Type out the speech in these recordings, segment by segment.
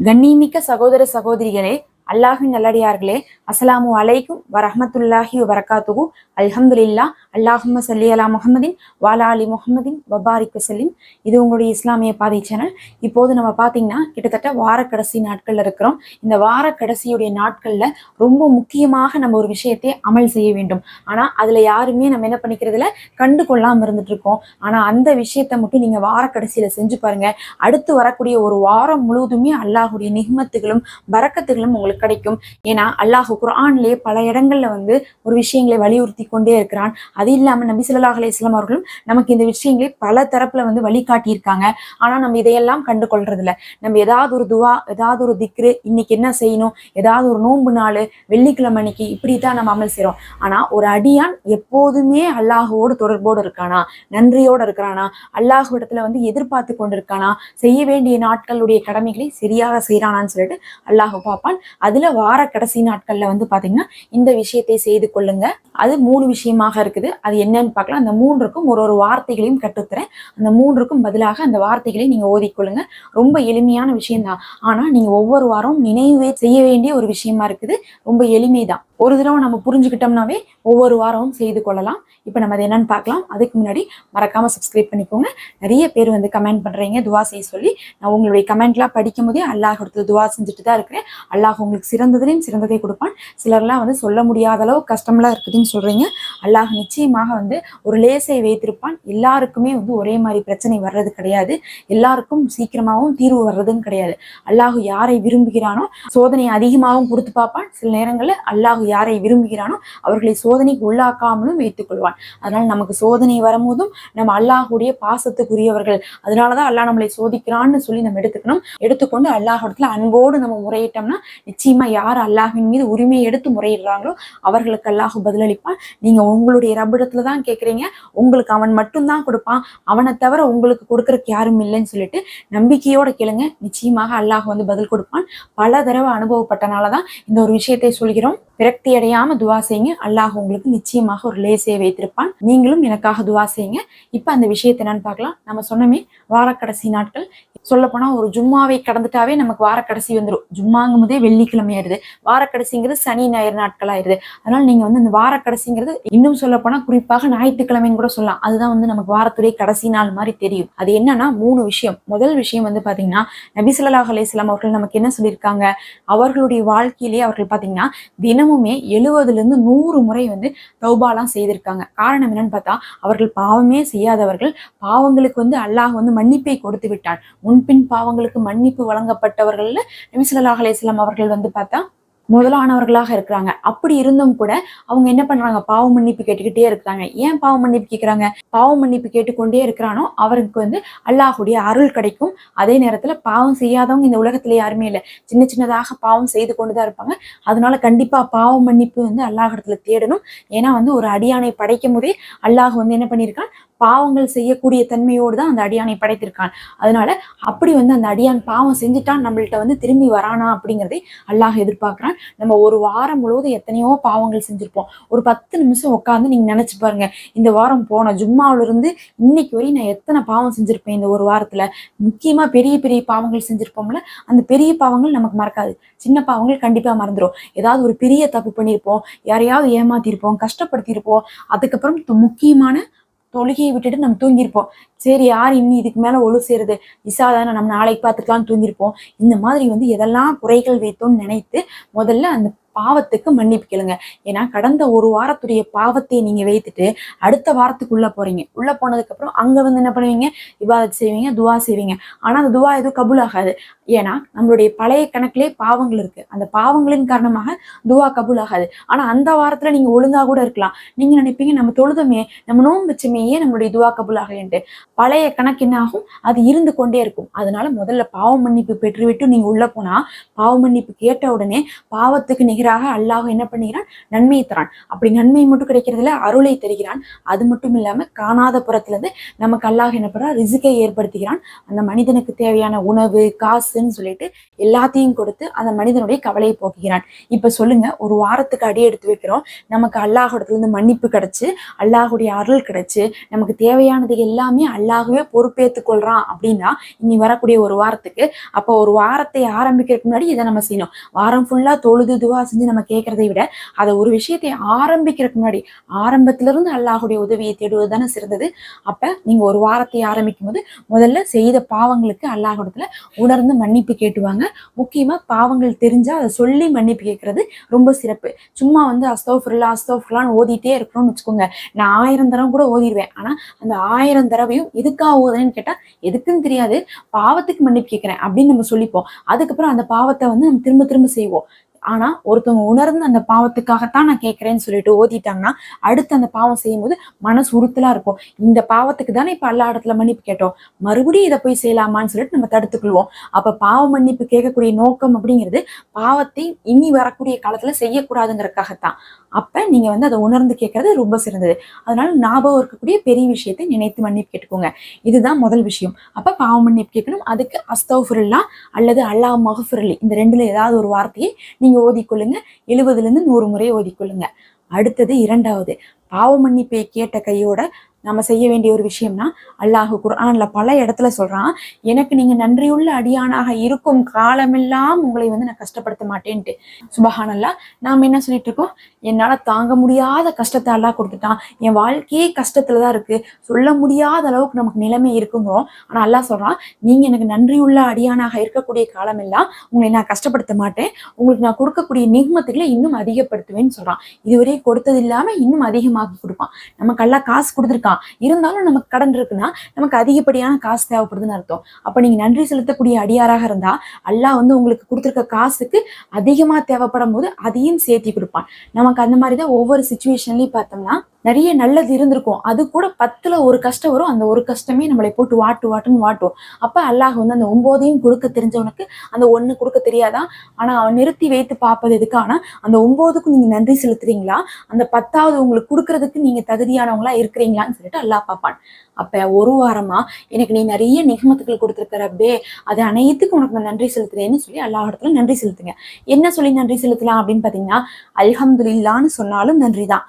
கண்ணிமிக்க சகோதர சகோதரிகளே அல்லாஹின் நல்லடியார்களே அஸ்லாமு அலைக்கும் வரஹமத்துல்லாஹி வரகாத்துகு அல்ஹம்துலில்லா அல்லாஹும சல்லி அலா முகமதின் வாலா அலி முகமதின் வபாரிக் செல்லிம் இது உங்களுடைய இஸ்லாமிய பாதை சேனல் இப்போது நம்ம பார்த்தீங்கன்னா கிட்டத்தட்ட வாரக்கடைசி நாட்கள்ல இருக்கிறோம். இந்த வாரக்கடைசியுடைய நாட்கள்ல ரொம்ப முக்கியமாக நம்ம ஒரு விஷயத்தை அமல் செய்ய வேண்டும். ஆனா அதுல யாருமே நம்ம என்ன பண்ணிக்கிறதுல கண்டு கொள்ளாம இருந்துட்டு இருக்கோம். ஆனா அந்த விஷயத்தை மட்டும் நீங்க வாரக்கடைசியில செஞ்சு பாருங்க. அடுத்து வரக்கூடிய ஒரு வாரம் முழுவதுமே அல்லாஹுடைய நிகமத்துகளும் பரக்கத்துகளும் உங்களுக்கு கிடைக்கும். ஏன்னா அல்லாஹ் குர்ஆன்லயே பல இடங்கள்ல வந்து ஒரு விஷயங்களை வலியுறுத்தி கொண்டே இருக்கிறான். அது இல்லாமல் நபி ஸல்லல்லாஹு அலையம் அவர்களும் நமக்கு இந்த விஷயங்களை பல தரப்புல வந்து வழிகாட்டியிருக்காங்க. ஆனால் ஆனா நம்ம இதையெல்லாம் கண்டு கொள்றது இல்லை நம்ம ஏதாவது ஒரு துவா ஏதாவது ஒரு திக்ரு இன்னைக்கு என்ன செய்யணும் ஏதாவது ஒரு நோன்பு நாள் வெள்ளிக்கிழமை அன்னைக்கு இப்படி தான் நம்ம அமல் செய்கிறோம் ஆனா ஒரு அடியான் எப்போதுமே அல்லாஹுவோடு தொடர்போடு இருக்கானா நன்றியோடு இருக்கிறானா அல்லாஹுவிடத்துல வந்து எதிர்பார்த்து கொண்டிருக்கானா செய்ய வேண்டிய நாட்களுடைய கடமைகளை சரியாக செய்கிறானான்னு சொல்லிட்டு அல்லாஹ் பார்ப்பான். அதுல வார கடைசி நாட்கள்ல வந்து பாத்தீங்கன்னா இந்த விஷயத்தை செய்து கொள்ளுங்க. அது மூணு விஷயமாக இருக்குது. அது என்னன்னு பார்க்கலாம். அந்த மூன்றுக்கும் ஒரு ஒரு வார்த்தைகளையும் கற்றுத்தரேன். அந்த மூன்றுக்கும் பதிலாக அந்த வார்த்தைகளை நீங்க ஓதிக்கொள்ளுங்க. ரொம்ப எளிமையான விஷயம்தான். ஆனா நீங்க ஒவ்வொரு வாரம் நினைவே செய்ய வேண்டிய ஒரு விஷயமா இருக்குது. ரொம்ப எளிமைதான். ஒரு தடவை நம்ம புரிஞ்சுக்கிட்டோம்னாவே ஒவ்வொரு வாரமும் செய்து கொள்ளலாம். இப்போ நம்ம அது என்னன்னு பார்க்கலாம். அதுக்கு முன்னாடி மறக்காம சப்ஸ்கிரைப் பண்ணிக்கோங்க. நிறைய பேர் வந்து கமெண்ட் பண்றீங்க. துவா செய்ய சொல்லி. நான் உங்களுடைய கமெண்ட்லாம் படிக்கும் போதே அல்லாஹ் கொடுத்து துவா செஞ்சுட்டு தான் இருக்கிறேன். அல்லாஹ் உங்களுக்கு சிறந்ததுலேயும் சிறந்ததை கொடுப்பான். சிலர்லாம் வந்து சொல்ல முடியாத அளவு கஷ்டம்லாம் இருக்குதுன்னு சொல்றீங்க. அல்லாஹ் நிச்சயம் நிச்சயமாக வந்து ஒரு லேசை வைத்திருப்பான். எல்லாருக்குமே வந்து ஒரே மாதிரி பிரச்சனை வர்றது கிடையாது. எல்லாருக்கும் சீக்கிரமாகவும் தீர்வு வர்றதும் கிடையாது. அல்லாஹு யாரை விரும்புகிறானோ சோதனை அதிகமாகவும் கொடுத்து பார்ப்பான். சில நேரங்களில் அல்லாஹு யாரை விரும்புகிறானோ அவர்களை சோதனைக்கு உள்ளாக்காமலும் வைத்துக் கொள்வான் அதனால நமக்கு சோதனை வரும்போதும் நம்ம அல்லாஹுடைய பாசத்துக்குரியவர்கள். அதனாலதான் அல்லாஹ் நம்மளை சோதிக்கிறான்னு சொல்லி நம்ம எடுத்துக்கணும். எடுத்துக்கொண்டு அல்லாஹிடத்துல அன்போடு நம்ம முறையிட்டோம்னா நிச்சயமா யார் அல்லாஹின் மீது உரிமையை எடுத்து முறையிடுறாங்களோ அவர்களுக்கு அல்லாஹ் பதிலளிப்பான். நீங்க உங்களுடைய ரப்பிடத்துல தான் கேட்குறீங்க உங்களுக்கு அவன் மட்டும்தான் கொடுப்பான். அவனை தவிர உங்களுக்கு கொடுக்குறக்கு யாரும் இல்லைன்னு சொல்லிட்டு நம்பிக்கையோட கேளுங்க. நிச்சயமாக அல்லாஹ் வந்து பதில் கொடுப்பான். பல தடவை அனுபவப்பட்டனால தான் இந்த ஒரு விஷயத்தை சொல்கிறோம். விரக்தி அடையாம துவா செய்யுங்க. அல்லாஹ் உங்களுக்கு நிச்சயமாக ஒரு லேசையை வைத்திருப்பான். நீங்களும் எனக்காக துவா செய்யுங்க. இப்போ அந்த விஷயத்தை என்னன்னு பார்க்கலாம். நம்ம சொன்னமே வாரக்கடைசி நாட்கள். சொல்லப்போனா ஒரு ஜும்மாவை கடந்துட்டாவே நமக்கு வாரக்கடைசி வந்துடும் ஜும்மாங்கும் போதே வெள்ளிக்கிழமை ஆயிருது வாரக்கடைசிங்கிறது சனி ஞாயிறு நாட்கள் ஆயிருது அதனால நீங்க வந்து இந்த வாரக்கடைசிங்கிறது இன்னும் சொல்லப்போனா குறிப்பாக ஞாயிற்றுக்கிழமைன்னு கூட சொல்லலாம். அதுதான் வந்து நமக்கு வாரத்துடைய கடைசி நாள் மாதிரி தெரியும். அது என்னன்னா மூணு விஷயம். முதல் விஷயம் வந்து பாத்தீங்கன்னா நபிசல்லாஹ் ஸல்லல்லாஹு அவர்கள் நமக்கு என்ன சொல்லியிருக்காங்க? அவர்களுடைய வாழ்க்கையிலேயே அவர்கள் பாத்தீங்கன்னா தினமுமே எழுவதுல இருந்து நூறு முறை வந்து தௌபாலாம் செய்திருக்காங்க. காரணம் என்னன்னு பார்த்தா அவர்கள் பாவமே செய்யாதவர்கள். பாவங்களுக்கு வந்து அல்லாஹ் வந்து மன்னிப்பை கொடுத்து விட்டான். முன்பின் பாவங்களுக்கு மன்னிப்பு வழங்கப்பட்டவர்கள்ல நபிசுல்லாஹ் ஸல்லல்லாஹு அவர்கள் வந்து பார்த்தா முதலானவர்களாக இருக்கிறாங்க. அப்படி இருந்தும் கூட அவங்க என்ன பண்றாங்க? பாவ மன்னிப்பு கேட்டுக்கிட்டே இருக்கிறாங்க. ஏன் பாவ மன்னிப்பு கேட்கிறாங்க பாவ மன்னிப்பு கேட்டுக்கொண்டே இருக்கிறானோ அவருக்கு வந்து அல்லாஹுடைய அருள் கிடைக்கும். அதே நேரத்துல பாவம் செய்யாதவங்க இந்த உலகத்துல யாருமே இல்லை. சின்ன சின்னதாக பாவம் செய்து கொண்டுதான் இருப்பாங்க. அதனால கண்டிப்பா பாவ மன்னிப்பு வந்து அல்லாஹ் இடத்துல தேடணும். ஏன்னா வந்து ஒரு அடியானை படைக்கும் போதே அல்லாஹ் வந்து என்ன பண்ணியிருக்கான்? பாவங்கள் செய்யக்கூடிய தன்மையோடு தான் அந்த அடியானை படைத்திருக்கான். அதனால அப்படி வந்து அந்த அடியான் பாவம் செஞ்சுட்டான் நம்மள்ட்ட வந்து திரும்பி வரானா அப்படிங்கிறதை அல்லாஹ் எதிர்பார்க்கிறான். நம்ம ஒரு வாரம் முழுவதும் எத்தனையோ பாவங்கள் செஞ்சிருப்போம். ஒரு பத்து நிமிஷம் உட்காந்து நீங்க நினைச்சு பாருங்க இந்த வாரம் போன ஜும்மாவிலிருந்து இன்னைக்கு வரையும் நான் எத்தனை பாவம் செஞ்சிருப்பேன் இந்த ஒரு வாரத்துல? முக்கியமா பெரிய பெரிய பாவங்கள் செஞ்சிருப்போம்ல அந்த பெரிய பாவங்கள் நமக்கு மறக்காது. சின்ன பாவங்கள் கண்டிப்பா மறந்துடும் ஏதாவது ஒரு பெரிய தப்பு பண்ணியிருப்போம் யாரையாவது ஏமாத்திருப்போம் கஷ்டப்படுத்தியிருப்போம் அதுக்கப்புறம் முக்கியமான தொழுகையை விட்டுட்டு நம்ம தூங்கியிருப்போம். சரி யார் இன்னி இதுக்கு மேலே ஒழு செய்யறது இசா தானே நம்ம நாளைக்கு பார்த்துக்கலாம் தூங்கியிருப்போம். இந்த மாதிரி வந்து எதெல்லாம் குறைகள் வைத்தோம்னு நினைத்து முதல்ல அந்த பாவத்துக்கு மன்னிப்பு கேளுங்க. ஏன்னா கடந்த ஒரு வாரத்துடைய பாவத்தை நீங்க வைத்துட்டு அடுத்த வாரத்துக்கு உள்ள போறீங்க. உள்ள போனதுக்கு அப்புறம் அங்க வந்து என்ன பண்ணுவீங்க? விவாதம் செய்வீங்க துவா செய்வீங்க. ஆனா அந்த துவா எதுவும் கபூல் ஆகாது ஏன்னா நம்மளுடைய பழைய கணக்கிலே பாவங்கள் இருக்கு. அந்த பாவங்களின் காரணமாக துவா கபூல் ஆகாது ஆனா அந்த வாரத்துல நீங்க ஒழுங்கா கூட இருக்கலாம். நீங்க நினைப்பீங்க நம்ம தொழுதமே நம்ம நோன்பு வச்சமேயே நம்மளுடைய துவா கபூல் ஆகலன்ட்டு பழைய கணக்கு என்ன ஆகும்? அது இருந்து கொண்டே இருக்கும். அதனால முதல்ல பாவ மன்னிப்பு பெற்றுவிட்டு நீங்க உள்ள போனா பாவ மன்னிப்பு கேட்ட உடனே பாவத்துக்கு நீங்க நிகராக அல்லாஹ் என்ன பண்ணுகிறான்? நன்மையை தரான். அப்படி நன்மை மட்டும் கிடைக்கிறதுல அருளை தருகிறான். அது மட்டும் இல்லாம காணாத புறத்துல இருந்து நமக்கு அல்லாஹ் என்ன பண்ணுறான் ரிசுக்கை ஏற்படுத்துகிறான். அந்த மனிதனுக்கு தேவையான உணவு காசுன்னு சொல்லிட்டு எல்லாத்தையும் கொடுத்து அந்த மனிதனுடைய கவலையை போக்குகிறான். இப்ப சொல்லுங்க ஒரு வாரத்துக்கு அடி எடுத்து வைக்கிறோம். நமக்கு அல்லாஹிடத்துலேருந்து மன்னிப்பு கிடைச்சு அல்லாஹுடைய அருள் கிடைச்சு நமக்கு தேவையானது எல்லாமே அல்லாஹுவே பொறுப்பேற்றுக் கொள்றான் அப்படின்னா இனி வரக்கூடிய ஒரு வாரத்துக்கு அப்போ ஒரு வாரத்தை ஆரம்பிக்கிறதுக்கு முன்னாடி இதை நம்ம செய்யணும். வாரம் ஃபுல்லா தொழுது துவா செஞ்சு நம்ம கேட்கறதை விட அதை ஒரு விஷயத்தை ஆரம்பிக்கிறதுக்கு முன்னாடி ஆரம்பத்துல இருந்து அல்லாஹுடைய உதவியை தேடுவது தானே சிறந்தது. அப்ப நீங்க ஒரு வாரத்தை ஆரம்பிக்கும் போது முதல்ல செய்த பாவங்களுக்கு அல்லாஹிடத்துல உணர்ந்து மன்னிப்பு கேட்டுவாங்க. முக்கியமா பாவங்கள் தெரிஞ்சா அதை சொல்லி மன்னிப்பு கேட்கறது ரொம்ப சிறப்பு. சும்மா வந்து அஸ்தோஃபுல்லா அஸ்தோஃபுல்லான்னு ஓதிட்டே இருக்கணும்னு வச்சுக்கோங்க. நான் ஆயிரம் தடவை கூட ஓதிடுவேன் ஆனால் அந்த ஆயிரம் தடவையும் எதுக்காக ஓதுறேன்னு கேட்டால் எதுக்குன்னு தெரியாது. பாவத்துக்கு மன்னிப்பு கேட்குறேன் அப்படின்னு நம்ம சொல்லிப்போம். அதுக்கப்புறம் அந்த பாவத்தை வந்து நம்ம திரும்ப திரும்ப செய்வோம். ஆனா ஒருத்தவங்க உணர்ந்து அந்த பாவத்துக்காகத்தான் நான் கேட்கறேன்னு சொல்லிட்டு ஓதிட்டாங்கன்னா அடுத்து அந்த பாவம் செய்யும்போது மனசு உறுத்தலா இருக்கும். இந்த பாவத்துக்கு தானே இப்ப எல்லா இடத்துல மன்னிப்பு கேட்டோம். மறுபடியும் இதை போய் செய்யலாமான்னு சொல்லிட்டு நம்ம தடுத்துக்கொள்வோம். அப்ப பாவ மன்னிப்பு கேட்கக்கூடிய நோக்கம் அப்படிங்கிறது பாவத்தை இனி வரக்கூடிய காலத்துல செய்யக்கூடாதுங்கிறதுக்காகத்தான். அப்ப நீங்க வந்து அதை உணர்ந்து கேட்கறது ரொம்ப சிறந்தது. அதனால ஞாபகம் இருக்கக்கூடிய பெரிய விஷயத்தை நினைத்து மன்னிப்பு கேட்டுக்கோங்க. இதுதான் முதல் விஷயம். அப்ப பாவ மன்னிப்பு கேட்கணும். அதுக்கு அஸ்தௌஃபுல்லா அல்லது அல்லாஹ் மஹஃபுரலி இந்த ரெண்டுல ஏதாவது ஒரு வார்த்தையை நீங்க ஓதிக்கொள்ளுங்க. எழுபதுலேருந்து நூறு முறை ஓதிக்கொள்ளுங்க. அடுத்தது இரண்டாவது பாவ மன்னிப்பை கேட்ட கையோட நம்ம செய்ய வேண்டிய ஒரு விஷயம்னா அல்லாஹு குர்ஆன்ல பல இடத்துல சொல்றான் எனக்கு நீங்க நன்றியுள்ள அடியானாக இருக்கும் காலமெல்லாம் உங்களை வந்து நான் கஷ்டப்படுத்த மாட்டேன்ட்டு. சுபஹானல்லா நாம என்ன சொல்லிட்டு இருக்கோம்? என்னால தாங்க முடியாத கஷ்டத்தை அல்லாஹ் கொடுத்துட்டான். என் வாழ்க்கையே கஷ்டத்துல தான் இருக்கு. சொல்ல முடியாத அளவுக்கு நமக்கு நிலைமை இருக்குங்கிறோம். ஆனா அல்லாஹ் சொல்றான் நீங்க எனக்கு நன்றியுள்ள அடியானாக இருக்கக்கூடிய காலமெல்லாம் உங்களை நான் கஷ்டப்படுத்த மாட்டேன். உங்களுக்கு நான் கொடுக்கக்கூடிய நிகமத்துக்களை இன்னும் அதிகப்படுத்துவேன்னு சொல்றான். இதுவரையும் கொடுத்தது இல்லாம இன்னும் அதிகமாக கொடுப்பான். நமக்கு எல்லாம் காசு கொடுத்துருக்கான். இருந்தாலும் நமக்கு கடன் இருக்குன்னா நமக்கு அதிகப்படியான காசு தேவைப்படுதுன்னு அர்த்தம். அப்ப நீங்க நன்றி செலுத்தக்கூடிய அடியாராக இருந்தா அல்லாஹ் வந்து உங்களுக்கு கொடுத்துருக்க காசுக்கு அதிகமா தேவைப்படும் போது அதையும் சேர்த்தி கொடுப்பான். நமக்கு அந்த மாதிரி தான் ஒவ்வொரு சுச்சுவேஷன்லயும் பார்த்தோம்னா நிறைய நல்லது இருந்திருக்கும். அது கூட பத்துல ஒரு கஷ்டம் வரும். அந்த ஒரு கஷ்டமே நம்மளை போட்டு வாட்டு வாட்டுன்னு வாட்டுவோம் அப்ப அல்லாஹ் வந்து அந்த ஒன்பதையும் கொடுக்க தெரிஞ்சவனுக்கு அந்த ஒண்ணு கொடுக்க தெரியாதா ஆனா அவன் நிறுத்தி வைத்து பார்ப்பது எதுக்கான அந்த ஒன்பதுக்கும் நீங்க நன்றி செலுத்துறீங்களா? அந்த பத்தாவது உங்களுக்கு கொடுக்கறதுக்கு நீங்க தகுதியானவங்களா இருக்கிறீங்களான்னு சொல்லிட்டு அல்லாஹ் பார்ப்பான். அப்ப ஒரு வாரமா எனக்கு நீ நிறைய நிகமத்துக்கள் கொடுத்துருக்க ரப்பே அது அனைத்துக்கும் உனக்கு நான் நன்றி செலுத்துறேன்னு சொல்லி எல்லா இடத்துல நன்றி செலுத்துங்க. என்ன சொல்லி நன்றி செலுத்தலாம் அப்படின்னு பாத்தீங்கன்னா அல்ஹம்துலில்லான்னு சொன்னாலும் நன்றி தான்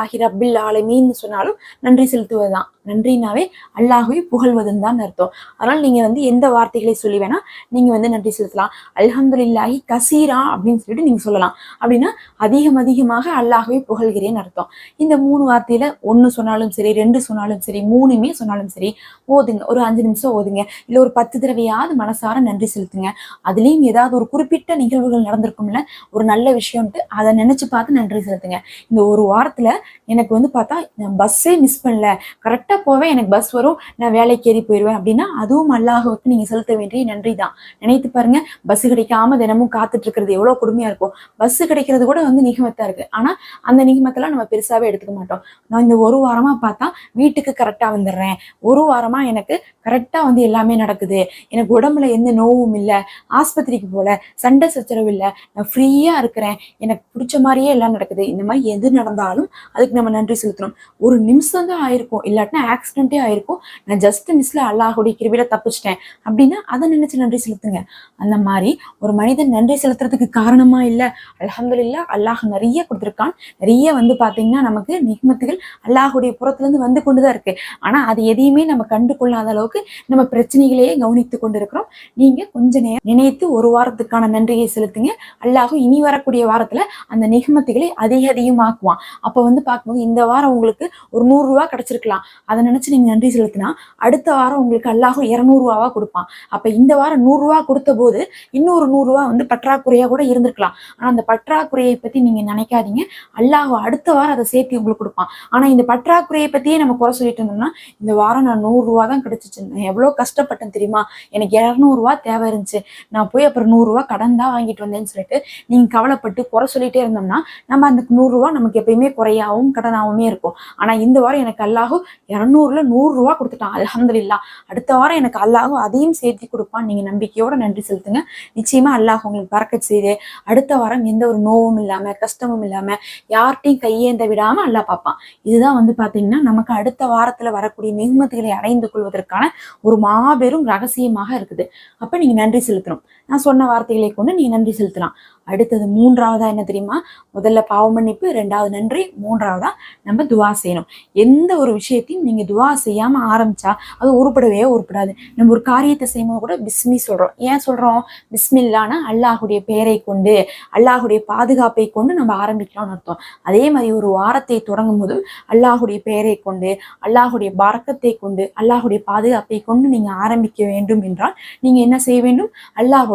அல்ஹம்துலில்லாஹி ரப்பில் ஆலமீன்னு சொன்னாலும் நன்றி செலுத்துவது தான் நன்றினாவே அல்லாஹுவை புகழ்வதுன்னு தான் அர்த்தம். அதனால் நீங்கள் வந்து எந்த வார்த்தைகளை சொல்லி வேணால் நீங்கள் வந்து நன்றி செலுத்தலாம். அல்ஹம்துலில்லாஹி கசீரா அப்படின்னு சொல்லிட்டு நீங்கள் சொல்லலாம். அப்படின்னா அதிகம் அதிகமாக அல்லாஹுவை புகழ்கிறேன்னு அர்த்தம். இந்த மூணு வார்த்தையில் ஒன்று சொன்னாலும் சரி ரெண்டு சொன்னாலும் சரி மூணுமே சொன்னாலும் சரி ஓதுங்க. ஒரு அஞ்சு நிமிஷம் ஓதுங்க. இல்லை ஒரு பத்து தடவையாவது மனசார நன்றி செலுத்துங்க. அதுலேயும் ஏதாவது ஒரு குறிப்பிட்ட நிகழ்வுகள் நடந்திருக்கும்ல ஒரு நல்ல விஷயம்ட்டு அதை நினச்சி பார்த்து நன்றி செலுத்துங்க. இந்த ஒரு வாரத்தில் எனக்கு வந்து பார்த்தா நான் பஸ்ஸே மிஸ் பண்ணல. கரெக்டா போவேன் எனக்கு பஸ் வரும் நான் வேலைக்கு ஏறி போயிடுவேன் அப்படின்னா அதுவும் அல்லாஹுக்கு நீங்க செலுத்த வேண்டிய நன்றி தான் நினைத்து பாருங்க பஸ் கிடைக்காம தினமும் காத்துட்டு இருக்கிறது எவ்வளவு கொடுமையாக இருக்கும் பஸ் கிடைக்கிறது கூட வந்து நிகமத்தா இருக்கு. ஆனா அந்த நிகமத்தெல்லாம் நம்ம பெருசாவே எடுத்துக்க மாட்டோம். நான் இந்த ஒரு வாரமா பார்த்தா வீட்டுக்கு கரெக்டா வந்துடுறேன். ஒரு வாரமா எனக்கு கரெக்டா வந்து எல்லாமே நடக்குது. எனக்கு உடம்புல எந்த நோவும் இல்லை ஆஸ்பத்திரிக்கு போல சண்டை சச்சரவு இல்லை நான் ஃப்ரீயா இருக்கிறேன். எனக்கு பிடிச்ச மாதிரியே எல்லாம் நடக்குது. இந்த மாதிரி எது நடந்தாலும் அதுக்கு நம்ம நன்றி செலுத்தணும். ஒரு நிமிஷம் தான் ஆயிருக்கும். இல்லாட்டினா ஆக்சிடென்ட்டே ஆயிருக்கும். நான் ஜஸ்ட் மிஸ்ல அல்லாஹுடைய கிருவியில தப்பிச்சிட்டேன். அப்படின்னா அதை நினைச்சு நன்றி செலுத்துங்க. அந்த மாதிரி ஒரு மனிதன் நன்றி செலுத்துறதுக்கு காரணமா இல்லை. அல்ஹம்துலில்லாஹ் அல்லாஹ் நிறைய கொடுத்துருக்கான். நிறைய வந்து பாத்தீங்கன்னா நமக்கு நிகமத்துகள் அல்லாஹுடைய புறத்துல இருந்து வந்து கொண்டுதான் இருக்கு. ஆனா அது எதையுமே நம்ம கண்டு கொள்ளாத அளவுக்கு நம்ம பிரச்சனைகளையே கவனித்து கொண்டிருக்கிறோம். நீங்க கொஞ்ச நேரம் நினைத்து ஒரு வாரத்துக்கான நன்றியை செலுத்துங்க. அல்லாஹும் இனி வரக்கூடிய வாரத்துல அந்த நிகமத்துகளை அதிக அதிகமாக்குவான். அப்போ வந்து பார்க்கும்போது இந்த வாரம் உங்களுக்கு ஒரு நூறுரூவா கிடைச்சிருக்கலாம். அதை நினைச்சு நீங்க நன்றி செலுத்தினா அடுத்த வாரம் உங்களுக்கு அல்லாஹும் இரநூறுவாவா கொடுப்பான். அப்ப இந்த வாரம் நூறுரூவா கொடுத்த போது இன்னொரு நூறுரூவா வந்து பற்றாக்குறையா கூட இருந்திருக்கலாம். ஆனா அந்த பற்றாக்குறையை பத்தி நீங்க நினைக்காதீங்க. அல்லாஹ் அடுத்த வாரம் அதை சேர்த்து உங்களுக்கு கொடுப்பான். ஆனா இந்த பற்றாக்குறையை பற்றியே நம்ம குறை சொல்லிட்டு இருந்தோம்னா இந்த வாரம் நான் நூறுரூவா தான் கிடைச்சிச்சு. நான் எவ்வளவு கஷ்டப்பட்டேன் தெரியுமா? எனக்கு இரநூறுவா தேவை இருந்துச்சு. நான் போய் அப்புறம் நூறுரூவா கடன் தான் வாங்கிட்டு வந்தேன்னு சொல்லிட்டு நீங்க கவலைப்பட்டு குறை சொல்லிட்டே இருந்தோம்னா நம்ம அந்த நூறுரூவா நமக்கு எப்பயுமே குறையாவும் நோயாவும் கடனாகவுமே இருக்கும். ஆனால் இந்த வாரம் எனக்கு அல்லாஹு இரநூறுல நூறுரூவா கொடுத்துட்டான். அலமதுல்லா அடுத்த வாரம் எனக்கு அல்லாஹு அதையும் சேர்த்து கொடுப்பான் நீங்கள் நம்பிக்கையோட நன்றி செலுத்துங்க. நிச்சயமாக அல்லாஹ் உங்களுக்கு பறக்க செய்து அடுத்த வாரம் எந்த ஒரு நோவும் இல்லாமல் கஷ்டமும் இல்லாமல் யார்கிட்டையும் கையேந்த விடாமல் அல்லாஹ் பார்ப்பான். இதுதான் வந்து பார்த்தீங்கன்னா நமக்கு அடுத்த வாரத்தில் வரக்கூடிய நிகமத்துகளை அடைந்து கொள்வதற்கான ஒரு மாபெரும் ரகசியமாக இருக்குது. அப்போ நீங்கள் நன்றி செலுத்தணும். நான் சொன்ன வார்த்தைகளை கொண்டு நீ நன்றி செலுத்தலாம். அடுத்தது மூன்றாவதா என்ன தெரியுமா? முதல்ல பாவ மன்னிப்பு ரெண்டாவது நன்றி மூன்றாவதா நம்ம துவா செய்யணும். எந்த ஒரு விஷயத்தையும் நீங்க துவா செய்யாம ஆரம்பிச்சா அது உருப்படவே உருப்படாது. நம்ம ஒரு காரியத்தை செய்யும்போது கூட பிஸ்மி சொல்றோம். ஏன் சொல்றோம்? பிஸ்மில்லானா அல்லாஹுடைய பெயரை கொண்டு அல்லாஹுடைய பாதுகாப்பை கொண்டு நம்ம ஆரம்பிக்கலாம்னு அர்த்தம். அதே மாதிரி ஒரு வாரத்தை தொடங்கும் போது அல்லாஹுடைய பெயரை கொண்டு அல்லாஹுடைய பறக்கத்தை கொண்டு அல்லாஹுடைய பாதுகாப்பை கொண்டு நீங்க ஆரம்பிக்க வேண்டும் என்றால் நீங்க என்ன செய்ய வேண்டும்?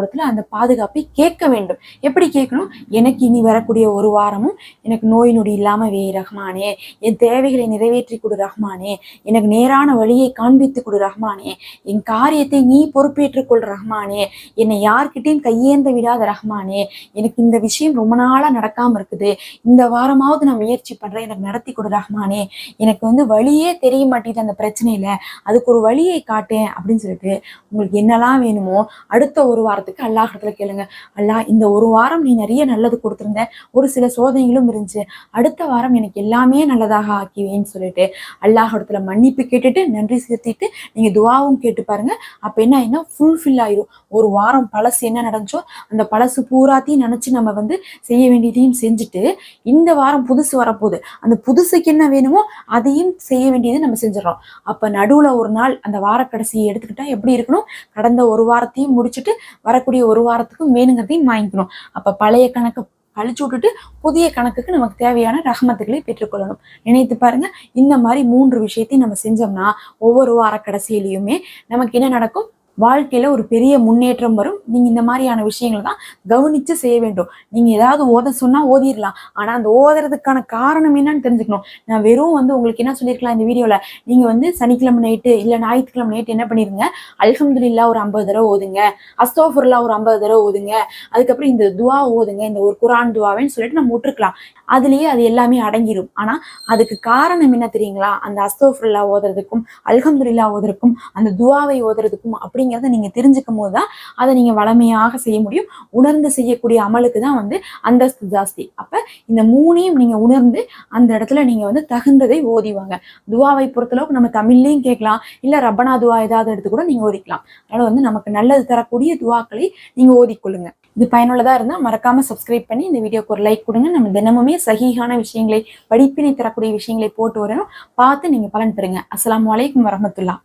அல்லாஹ்விடத்துல அந்த பாதுகாப்பை கேட்க வேண்டும். எப்படி கேட்கணும்? எனக்கு இனி வரக்கூடிய ஒரு வாரமும் எனக்கு நோய் நொடி இல்லாமல் வே ரஹ்மானே என் தேவைகளை நிறைவேற்றி கொடு ரஹ்மானே எனக்கு நேரான வழியை காண்பித்து கொடு ரஹ்மானே என் காரியத்தை நீ பொறுப்பேற்றுக்கொள் ரஹ்மானே என்னை யார்கிட்டையும் கையேந்த விடாத ரஹ்மானே எனக்கு இந்த விஷயம் ரொம்ப நாளாக நடக்காமல் இருக்குது. இந்த வாரமாவது நான் முயற்சி பண்றேன் எனக்கு நடத்தி கொடு ரஹ்மானே. எனக்கு வந்து வழியே தெரிய மாட்டேங்குது அந்த பிரச்சனையில. அதுக்கு ஒரு வழியை காட்டேன் அப்படின்னு சொல்லிட்டு உங்களுக்கு என்னெல்லாம் வேணுமோ அடுத்த ஒரு வாரத்துக்கு அல்லாஹ் இடத்துல கேளுங்க. அல்லாஹ் இந்த ஒரு வாரம் நீ நிறைய நல்லது கொடுத்துருந்த. ஒரு சில சோதனைகளும் இருந்துச்சு. அடுத்த வாரம் எனக்கு எல்லாமே நல்லதாக ஆக்கிவேன்னு சொல்லிட்டு அல்லாஹ் இடத்துல மன்னிப்பு கேட்டுட்டு நன்றி செலுத்திட்டு நீங்க துவாவும் கேட்டு பாருங்க. அப்ப என்ன ஆயிடும் ஃபுல்ஃபில் ஆயிரும். ஒரு வாரம் பழசு என்ன நடந்துச்சோ அந்த பழசு பூராத்தையும் நினைச்சு நம்ம வந்து செய்ய வேண்டியதையும் செஞ்சுட்டு இந்த வாரம் புதுசு வரப்போகுது. அந்த புதுசுக்கு என்ன வேணுமோ அதையும் செய்ய வேண்டியதை நம்ம செஞ்சிடறோம். அப்ப நடுவுல ஒரு நாள் அந்த வார கடைசியை எடுத்துக்கிட்டா எப்படி இருக்கணும்? கடந்த ஒரு வாரத்தையும் முடிச்சுட்டு வர வரக்கூடிய ஒரு வாரத்துக்கும் வேணுங்கிறதையும் வாங்கிக்கணும். அப்ப பழைய கணக்கு அழிச்சு விட்டுட்டு புதிய கணக்குக்கு நமக்கு தேவையான ரகமத்துக்களை பெற்றுக்கொள்ளணும் நினைத்து பாருங்க இந்த மாதிரி மூன்று விஷயத்தையும் நம்ம செஞ்சோம்னா ஒவ்வொரு வார கடைசியிலையுமே நமக்கு என்ன நடக்கும்? வாழ்க்கையில ஒரு பெரிய முன்னேற்றம் வரும். நீங்க இந்த மாதிரியான விஷயங்களை தான் கவனிச்சு செய்ய வேண்டும். நீங்க ஏதாவது ஓத சொன்னால் ஓதிடலாம் ஆனா அந்த ஓதுறதுக்கான காரணம் என்னன்னு தெரிஞ்சுக்கணும். நான் வெறும் வந்து உங்களுக்கு என்ன சொல்லியிருக்கலாம் இந்த வீடியோவில் நீங்க வந்து சனிக்கிழமை நைட்டு இல்லை ஞாயிற்றுக்கிழமை நைட்டு என்ன பண்ணிருங்க? அல்ஹம்துல்லா ஒரு ஐம்பது தடவை ஓதுங்க. அஸ்தோஃபுல்லா ஒரு ஐம்பது தடவை ஓதுங்க. அதுக்கப்புறம் இந்த துவா ஓதுங்க. இந்த ஒரு குரான் துவாவேன்னு சொல்லிட்டு நம்ம விட்டுருக்கலாம். அதுலயே அது எல்லாமே அடங்கிடும் ஆனா அதுக்கு காரணம் என்ன தெரியுங்களா? அந்த அஸ்தோஃபுல்லா ஓதுறதுக்கும் அல்ஹம்துல்லா ஓதுறதுக்கும் அந்த துவாவை ஓதுறதுக்கும் அப்படி அப்படிங்கிறத நீங்க தெரிஞ்சுக்கும் போது தான் அதை நீங்க வளமையாக செய்ய முடியும். உணர்ந்து செய்யக்கூடிய அமலுக்கு தான் வந்து அந்தஸ்து ஜாஸ்தி. அப்ப இந்த மூணையும் நீங்க உணர்ந்து அந்த இடத்துல நீங்க வந்து தகுந்ததை ஓதிவாங்க. துவாவை பொறுத்தளவுக்கு நம்ம தமிழ்லையும் கேட்கலாம். இல்ல ரப்பனா துவா ஏதாவது எடுத்து கூட நீங்க ஓதிக்கலாம். அதனால வந்து நமக்கு நல்லது தரக்கூடிய துவாக்களை நீங்க ஓதிக்கொள்ளுங்க. இது பயனுள்ளதாக இருந்தால் மறக்காமல் சப்ஸ்கிரைப் பண்ணி இந்த வீடியோக்கு ஒரு லைக் கொடுங்க. நம்ம தினமுமே சகிகான விஷயங்களை படிப்பினை தரக்கூடிய விஷயங்களை போட்டு வரணும். பார்த்து நீங்க பலன் பெறுங்க. அஸ்லாம் அலைக்கும் வரமத்துல்லா